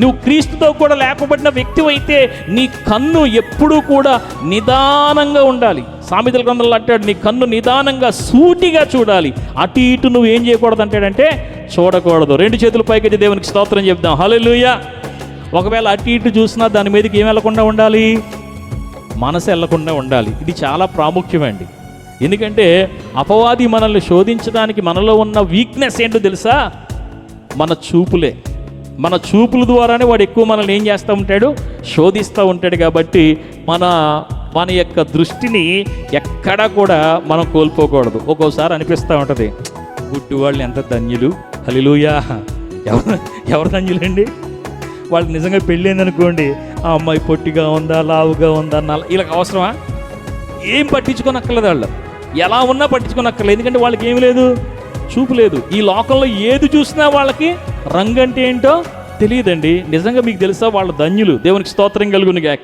నువ్వు క్రీస్తుతో కూడా లేపబడిన వ్యక్తి అయితే నీ కన్ను ఎప్పుడూ కూడా నిదానంగా ఉండాలి. సామెతల గ్రంథంలో అంటాడు నీ కన్ను నిదానంగా సూటిగా చూడాలి. అటు ఇటు నువ్వు ఏం చేయకూడదు అంటాడంటే చూడకూడదు. రెండు చేతుల పైకి దేవునికి స్తోత్రం చెప్దాం. హల్లెలూయా! ఒకవేళ అటు ఇటు చూసినా దాని మీదకి ఏం వెళ్ళకుండా ఉండాలి? మనసు వెళ్ళకుండా ఉండాలి. ఇది చాలా ప్రాముఖ్యమండి ఎందుకంటే అపవాది మనల్ని శోధించడానికి మనలో ఉన్న వీక్నెస్ ఏంటో తెలుసా? మన చూపులే. మన చూపుల ద్వారానే వాడు ఎక్కువ మనల్ని ఏం చేస్తూ ఉంటాడు? శోధిస్తూ ఉంటాడు కాబట్టి మన మన యొక్క దృష్టిని ఎక్కడా కూడా మనం కోల్పోకూడదు. ఒక్కోసారి అనిపిస్తూ ఉంటుంది గుడ్డు వాళ్ళు ఎంత ధన్యులు. హలిలుయా ఎవరు ఎవరు ధన్యులండి? వాళ్ళకి నిజంగా పెళ్ళైంది అనుకోండి ఆ అమ్మాయి పొట్టిగా ఉందా లావుగా ఉందా నల్ల వీళ్ళకి అవసరమా? ఏం పట్టించుకోనక్కర్లేదు వాళ్ళు. ఎలా ఉన్నా పట్టించుకోనక్కర్లేదు. ఎందుకంటే వాళ్ళకి ఏమి లేదు? చూపు లేదు. ఈ లోకంలో ఏది చూసినా వాళ్ళకి రంగు అంటే ఏంటో తెలియదండి. నిజంగా మీకు తెలుసా? వాళ్ళ ధన్యులు. దేవునికి స్తోత్రం కలుగును గాక